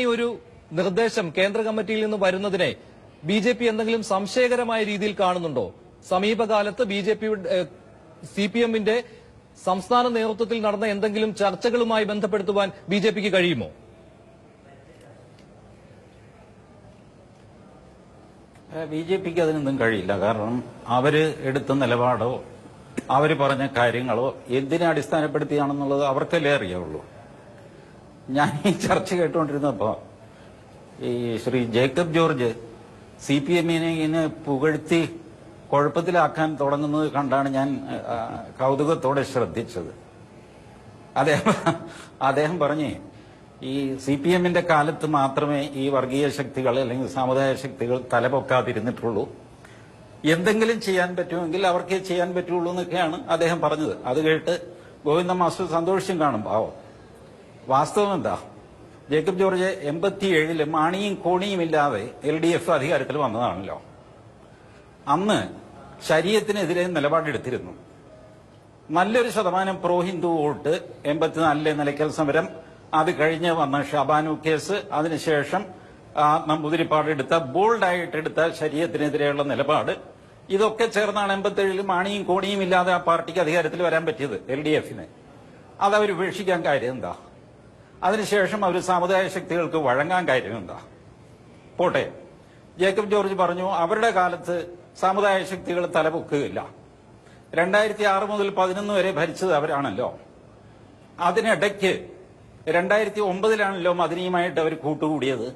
ഈ ഒരു നിർദ്ദേശം കേന്ദ്ര കമ്മിറ്റിയിൽ നിന്ന് വരുന്നതിനെ ബി ജെ പി എന്തെങ്കിലും സംശയകരമായ രീതിയിൽ കാണുന്നുണ്ടോ? സമീപകാലത്ത് B J P C P എമ്മിന്റെ സംസ്ഥാന നേതൃത്വത്തിൽ നടന്ന എന്തെങ്കിലും ചർച്ചകളുമായി ബന്ധപ്പെടുത്തുവാൻ ബി ജെ പിക്ക് കഴിയുമോ? ബി ജെ പിക്ക് അതിനൊന്നും കഴിയില്ല. കാരണം അവർ എടുത്ത നിലപാടോ അവർ പറഞ്ഞ കാര്യങ്ങളോ എന്തിനെ അടിസ്ഥാനപ്പെടുത്തിയാണെന്നുള്ളത് അവർക്കല്ലേ അറിയാവുള്ളൂ. ഞാൻ ഈ ചർച്ച കേട്ടുകൊണ്ടിരുന്നപ്പോ ഈ Sri Jacob George C P എമ്മിനെ ഇങ്ങനെ പുകഴ്ത്തി കുഴപ്പത്തിലാക്കാൻ തുടങ്ങുന്നത് കണ്ടാണ് ഞാൻ കൗതുകത്തോടെ ശ്രദ്ധിച്ചത്. അദ്ദേഹം അദ്ദേഹം പറഞ്ഞേ ഈ സി പി എമ്മിന്റെ കാലത്ത് മാത്രമേ ഈ വർഗീയ ശക്തികൾ അല്ലെങ്കിൽ സാമുദായ ശക്തികൾ തലപൊക്കാതിരുന്നിട്ടുള്ളൂ. എന്തെങ്കിലും ചെയ്യാൻ പറ്റുമെങ്കിൽ അവർക്കേ ചെയ്യാൻ പറ്റുള്ളൂ എന്നൊക്കെയാണ് അദ്ദേഹം പറഞ്ഞത്. അത് കേട്ട് ഗോവിന്ദ മാസ്റ്റർ സന്തോഷം കാണും. പാവം. വാസ്തവം എന്താ? ജേക്കബ് ജോർജ് എൺപത്തിയേഴിൽ മാണിയും കോണിയും ഇല്ലാതെ എൽ ഡി എഫ് അധികാരത്തിൽ വന്നതാണല്ലോ. അന്ന് ശരീരത്തിനെതിരെ നിലപാടെടുത്തിരുന്നു. നല്ലൊരു ശതമാനം പ്രോ ഹിന്ദു വോട്ട് എൺപത്തിനാലിലെ നിലയ്ക്കൽ സമരം അത് കഴിഞ്ഞ് വന്ന ഷബാനു കേസ് അതിനുശേഷം നമ്പൂതിരിപ്പാട് എടുത്ത എടുത്ത ശരീരത്തിനെതിരെയുള്ള നിലപാട്. ഇതൊക്കെ ചേർന്നാണ് എൺപത്തേഴിൽ മാണിയും കോണിയും ഇല്ലാതെ ആ പാർട്ടിക്ക് അധികാരത്തിൽ വരാൻ പറ്റിയത് എൽ ഡി എഫിന്. അതവർ ഉപേക്ഷിക്കാൻ കാര്യം എന്താ? അതിനുശേഷം അവർ സാമുദായ ശക്തികൾക്ക് വഴങ്ങാൻ കാര്യം പോട്ടെ. ജേക്കബ് ജോർജ് പറഞ്ഞു അവരുടെ കാലത്ത് സാമുദായ ശക്തികൾ തലപൊക്കുകയില്ല. രണ്ടായിരത്തി ആറ് മുതൽ പതിനൊന്ന് വരെ ഭരിച്ചത് അവരാണല്ലോ. അതിനിടയ്ക്ക് രണ്ടായിരത്തി ഒമ്പതിലാണല്ലോ മദനിയുമായിട്ട് അവർ കൂട്ടുകൂടിയത്.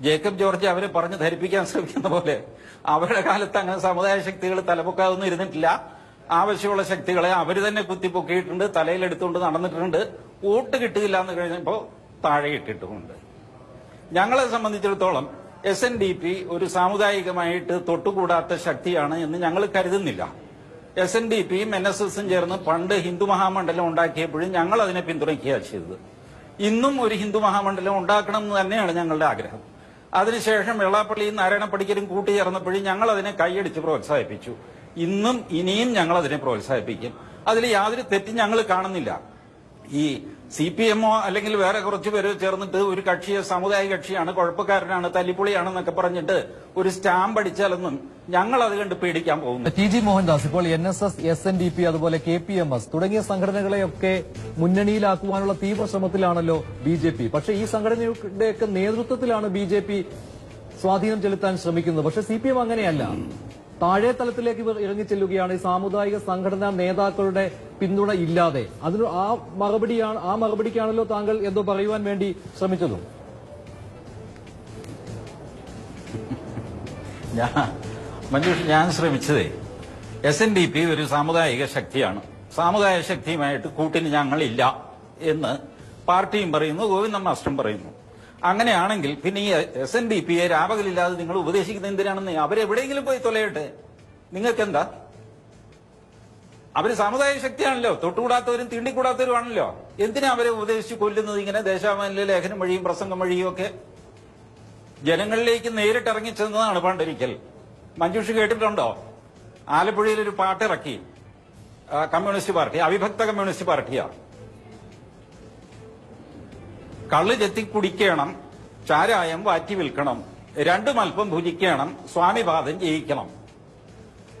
ജേക്കബ് ജോർജ് അവരെ പറഞ്ഞ് ധരിപ്പിക്കാൻ ശ്രമിക്കുന്ന പോലെ അവരുടെ കാലത്ത് അങ്ങനെ സമുദായ ശക്തികൾ തലപൊക്കാതൊന്നും ഇരുന്നിട്ടില്ല. ആവശ്യമുള്ള ശക്തികളെ അവർ തന്നെ കുത്തിപ്പൊക്കിയിട്ടുണ്ട് തലയിലെടുത്തുകൊണ്ട് നടന്നിട്ടുണ്ട്. വോട്ട് കിട്ടിയില്ല എന്ന് കഴിഞ്ഞപ്പോൾ താഴെ ഇട്ടിട്ടുമുണ്ട്. ഞങ്ങളെ സംബന്ധിച്ചിടത്തോളം എസ് എൻ ഡി പി ഒരു സാമുദായികമായിട്ട് തൊട്ടുകൂടാത്ത ശക്തിയാണ് എന്ന് ഞങ്ങൾ കരുതുന്നില്ല. എസ് എൻ ഡി പിയും എൻ എസ് എസും ചേർന്ന് പണ്ട് ഹിന്ദു മഹാമണ്ഡലം ഉണ്ടാക്കിയപ്പോഴും ഞങ്ങൾ അതിനെ പിന്തുണയ്ക്കുകയാണ് ചെയ്തത്. ഇന്നും ഒരു ഹിന്ദു മഹാമണ്ഡലം ഉണ്ടാക്കണം എന്ന് തന്നെയാണ് ഞങ്ങളുടെ ആഗ്രഹം. അതിനുശേഷം വെള്ളാപ്പള്ളിയും നാരായണപ്പടിക്കലും കൂട്ടിച്ചേർന്നപ്പോഴും ഞങ്ങൾ അതിനെ കൈയടിച്ച് പ്രോത്സാഹിപ്പിച്ചു. ഇന്നും ഇനിയും ഞങ്ങൾ അതിനെ പ്രോത്സാഹിപ്പിക്കും. അതിൽ യാതൊരു തെറ്റും ഞങ്ങൾ കാണുന്നില്ല. ഈ സി പി എമ്മോ അല്ലെങ്കിൽ വേറെ കുറച്ച് പേര് ചേർന്നിട്ട് ഒരു കക്ഷിയെ സമുദായ കക്ഷിയാണ് കുഴപ്പക്കാരനാണ് തല്ലിപ്പൊളിയാണെന്നൊക്കെ പറഞ്ഞിട്ട് ഒരു സ്റ്റാമ്പ് അടിച്ചാലൊന്നും ഞങ്ങൾ അത് കണ്ട് പേടിക്കാൻ പോകുന്നു ടി ജി മോഹൻദാസ് ഇപ്പോൾ N S S S N D P അതുപോലെ കെ പി എം എസ് തുടങ്ങിയ സംഘടനകളെയൊക്കെ മുന്നണിയിലാക്കുവാനുള്ള തീവ്ര ശ്രമത്തിലാണല്ലോ ബി ജെ പി. പക്ഷേ ഈ സംഘടനയുടെയൊക്കെ നേതൃത്വത്തിലാണ് ബി ജെ പി സ്വാധീനം ചെലുത്താൻ ശ്രമിക്കുന്നത്. പക്ഷെ സി പി എം അങ്ങനെയല്ല. താഴെ തലത്തിലേക്ക് ഇവർ ഇറങ്ങിച്ചെല്ലുകയാണ് ഈ സാമുദായിക സംഘടനാ നേതാക്കളുടെ പിന്തുണ ഇല്ലാതെ. അതിന് ആ മറുപടിയാണ് ആ മറുപടിക്കാണല്ലോ താങ്കൾ എന്തോ പറയുവാൻ വേണ്ടി ശ്രമിച്ചതും. മഞ്ജുഷ് ഞാൻ ശ്രമിച്ചതേ എസ് എൻ ഡി പി ഒരു സാമുദായിക ശക്തിയാണ്. സാമുദായിക ശക്തിയുമായിട്ട് കൂട്ടിന് ഞങ്ങളില്ല എന്ന് പാർട്ടിയും പറയുന്നു ഗോവിന്ദൻ മാസ്റ്ററും പറയുന്നു. അങ്ങനെയാണെങ്കിൽ പിന്നെ ഈ എസ് എൻ ഡി പിയെ രാപകലില്ലാതെ നിങ്ങൾ ഉപദേശിക്കുന്നത് എന്തിനാണെന്ന് അവരെവിടെയെങ്കിലും പോയി തൊലയട്ടെ. നിങ്ങൾക്കെന്താ? അവർ സമുദായ ശക്തിയാണല്ലോ. തൊട്ടുകൂടാത്തവരും തീണ്ടിക്കൂടാത്തവരും ആണല്ലോ. എന്തിനാ അവരെ ഉപദേശിച്ച് കൊല്ലുന്നത് ഇങ്ങനെ ദേശാഭിമാനിലെ ലേഖനം വഴിയും പ്രസംഗം വഴിയും ഒക്കെ? ജനങ്ങളിലേക്ക് നേരിട്ട് ഇറങ്ങിച്ചെന്നതാണ് പണ്ടൊരിക്കൽ മഞ്ജുഷ് കേട്ടിട്ടുണ്ടോ? ആലപ്പുഴയിൽ ഒരു പാട്ടിറക്കി കമ്മ്യൂണിസ്റ്റ് പാർട്ടി അവിഭക്ത കമ്മ്യൂണിസ്റ്റ് പാർട്ടിയാ. കള്ള് ചെത്തി കുടിക്കണം ചാരായം വാറ്റി വിൽക്കണം രണ്ടു മൽപ്പം ഭുജിക്കണം സ്വാമിപാദം ജയിക്കണം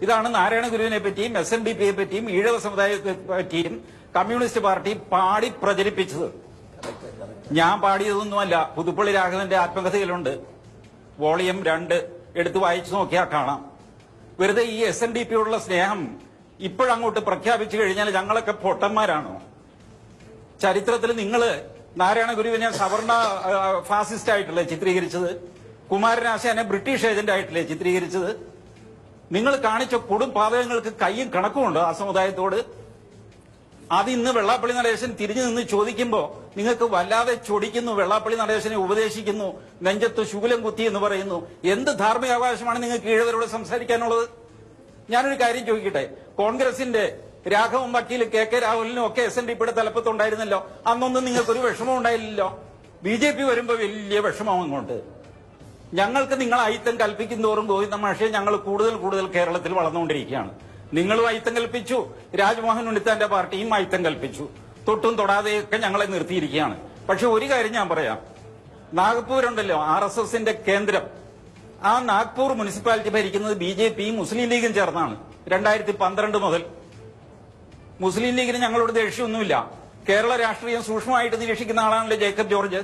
ഇതാണ് നാരായണ ഗുരുവിനെ പറ്റിയും എസ് എൻ ഡി പിയെ പറ്റിയും ഈഴവ സമുദായത്തെ പറ്റിയും കമ്മ്യൂണിസ്റ്റ് പാർട്ടി പാടി പ്രചരിപ്പിച്ചത്. ഞാൻ പാടിയതൊന്നുമല്ല. പുതുപ്പള്ളി രാഘവന്റെ ആത്മകഥയിലുണ്ട്. വോളിയം രണ്ട്. എടുത്തു വായിച്ചു നോക്കിയാൽ കാണാം. വെറുതെ ഈ എസ് എൻ ഡി പിയോടുള്ള സ്നേഹം ഇപ്പോഴങ്ങോട്ട് പ്രഖ്യാപിച്ചു കഴിഞ്ഞാൽ ഞങ്ങളൊക്കെ പൊട്ടന്മാരാണോ? ചരിത്രത്തിൽ നിങ്ങൾ നാരായണ ഗുരുവിനെ സവർണ ഫാസിസ്റ്റ് ആയിട്ടല്ലേ ചിത്രീകരിച്ചത്? കുമാരനാശാനെ ബ്രിട്ടീഷ് ഏജന്റ് ആയിട്ടല്ലേ ചിത്രീകരിച്ചത്? നിങ്ങൾ കാണിച്ച കൊടും പാതകങ്ങൾക്ക് കൈയും കണക്കുമുണ്ട് ആ സമുദായത്തോട്. അത് ഇന്ന് വെള്ളാപ്പള്ളി നടേശൻ തിരിഞ്ഞു നിന്ന് ചോദിക്കുമ്പോ നിങ്ങൾക്ക് വല്ലാതെ ചൊടിക്കുന്നു വെള്ളാപ്പള്ളി നടേശനെ ഉപദേശിക്കുന്നു നെഞ്ചത്ത് ശൂലം കുത്തി എന്ന് പറയുന്നു. എന്ത് ധാർമ്മികാവകാശമാണ് നിങ്ങൾക്ക് ഈഴവരോട് സംസാരിക്കാനുള്ളത്? ഞാനൊരു കാര്യം ചോദിക്കട്ടെ. കോൺഗ്രസിന്റെ രാഘവൻ വക്കീൽ കെ കെ രാഹുലിനും ഒക്കെ എസ് എൻ ഡി പിയുടെ തലപ്പത്തുണ്ടായിരുന്നല്ലോ. അന്നൊന്നും നിങ്ങൾക്കൊരു വിഷമം ഉണ്ടായില്ലല്ലോ. ബി ജെ പി വരുമ്പോ വലിയ വിഷമം അങ്ങോട്ട് ഞങ്ങൾക്ക് നിങ്ങൾ അയിത്തം കൽപ്പിക്കും തോറും ഗോവിന്ദ മാഷയെ ഞങ്ങൾ കൂടുതൽ കൂടുതൽ കേരളത്തിൽ വളർന്നുകൊണ്ടിരിക്കുകയാണ്. നിങ്ങളും അയിത്തം കൽപ്പിച്ചു. രാജ്മോഹൻ ഉണ്ണിത്താന്റെ പാർട്ടിയും അയിത്തം കൽപ്പിച്ചു. തൊട്ടും തൊടാതെയൊക്കെ ഞങ്ങളെ നിർത്തിയിരിക്കുകയാണ്. പക്ഷെ ഒരു കാര്യം ഞാൻ പറയാം. നാഗ്പൂർ ഉണ്ടല്ലോ ആർ എസ് എസിന്റെ കേന്ദ്രം. ആ നാഗ്പൂർ മുനിസിപ്പാലിറ്റി ഭരിക്കുന്നത് ബി ജെ പിയും മുസ്ലിം ലീഗും ചേർന്നാണ്. രണ്ടായിരത്തി പന്ത്രണ്ട് മുതൽ മുസ്ലിം ലീഗിന് ഞങ്ങളോട് ദേഷ്യമൊന്നുമില്ല. കേരള രാഷ്ട്രീയം സൂക്ഷ്മമായിട്ട് നിരീക്ഷിക്കുന്ന ആളാണല്ലോ ജേക്കബ് ജോർജ്.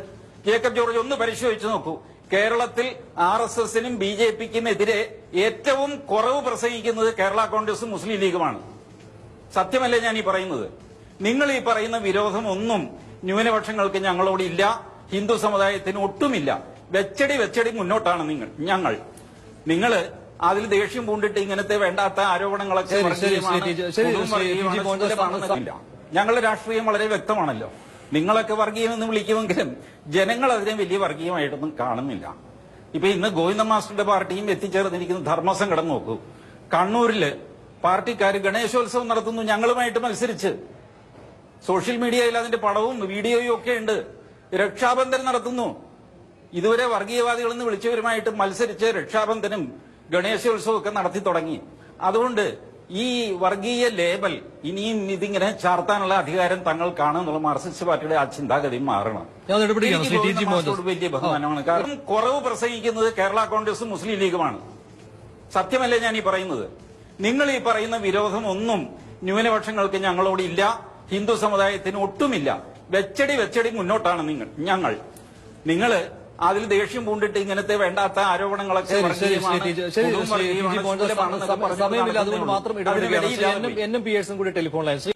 ജേക്കബ് ജോർജ് ഒന്ന് പരിശോധിച്ചു നോക്കൂ. കേരളത്തിൽ ആർ എസ് എസിനും ബി ജെ പിക്കും എതിരെ ഏറ്റവും കുറവ് പ്രസംഗിക്കുന്നത് കേരള കോൺഗ്രസും മുസ്ലിം ലീഗുമാണ്. സത്യമല്ലേ ഞാൻ ഈ പറയുന്നത്? നിങ്ങൾ ഈ പറയുന്ന വിരോധമൊന്നും ന്യൂനപക്ഷങ്ങൾക്ക് ഞങ്ങളോടില്ല ഹിന്ദു സമുദായത്തിന് ഒട്ടുമില്ല. വെച്ചടി വെച്ചടി മുന്നോട്ടാണ് നിങ്ങൾ ഞങ്ങൾ. നിങ്ങൾ അതിൽ ദേഷ്യം പൂണ്ടിട്ട് ഇങ്ങനത്തെ വേണ്ടാത്ത ആരോപണങ്ങളൊക്കെ. ഞങ്ങളുടെ രാഷ്ട്രീയം വളരെ വ്യക്തമാണല്ലോ. നിങ്ങളൊക്കെ വർഗീയമെന്ന് വിളിക്കുമെങ്കിലും ജനങ്ങൾ അതിനെ വലിയ വർഗീയമായിട്ടൊന്നും കാണുന്നില്ല. ഇപ്പൊ ഇന്ന് ഗോവിന്ദ മാസ്റ്ററുടെ പാർട്ടിയും എത്തിച്ചേർന്നിരിക്കുന്ന ധർമ്മസംഘടന നോക്കൂ. കണ്ണൂരിൽ പാർട്ടിക്കാർ ഗണേശോത്സവം നടത്തുന്നു ഞങ്ങളുമായിട്ട് മത്സരിച്ച്. സോഷ്യൽ മീഡിയയിൽ അതിന്റെ പടവും വീഡിയോയും ഒക്കെ ഉണ്ട്. രക്ഷാബന്ധൻ നടത്തുന്നു. ഇതുവരെ വർഗീയവാദികളെന്ന് വിളിച്ചവരുമായിട്ട് മത്സരിച്ച് രക്ഷാബന്ധനും ഗണേശോത്സവവും ഒക്കെ നടത്തി തുടങ്ങി. അതുകൊണ്ട് ഈ വർഗീയ ലേബൽ ഇനിയും ഇതിങ്ങനെ ചാർത്താനുള്ള അധികാരം തങ്ങൾക്കാണ് എന്നുള്ള മാർക്സിസ്റ്റ് പാർട്ടിയുടെ ആ ചിന്താഗതി മാറണം. വലിയ ബഹുമാനമാണ്. കാരണം കുറവ് പ്രസംഗിക്കുന്നത് കേരള കോൺഗ്രസും മുസ്ലിം ലീഗുമാണ്. സത്യമല്ലേ ഞാൻ ഈ പറയുന്നത്? നിങ്ങൾ ഈ പറയുന്ന വിരോധം ഒന്നും ന്യൂനപക്ഷങ്ങൾക്ക് ഞങ്ങളോടില്ല ഹിന്ദു സമുദായത്തിന് ഒട്ടുമില്ല. വെച്ചടി വെച്ചടി മുന്നോട്ടാണ് നിങ്ങൾ ഞങ്ങൾ. നിങ്ങൾ അതിൽ ദേഷ്യം പൂണ്ടിട്ട് ഇങ്ങനത്തെ വേണ്ടാത്ത ആരോപണങ്ങളൊക്കെ സമയമില്ല അതുകൊണ്ട് മാത്രം എന്നും അതിന് ഇടപെടുകയാണ്. Shri വെളിയില്ലാതെ N M- N M P എസും കൂടി ടെലിഫോൺ ലൈൻ ശ്രീ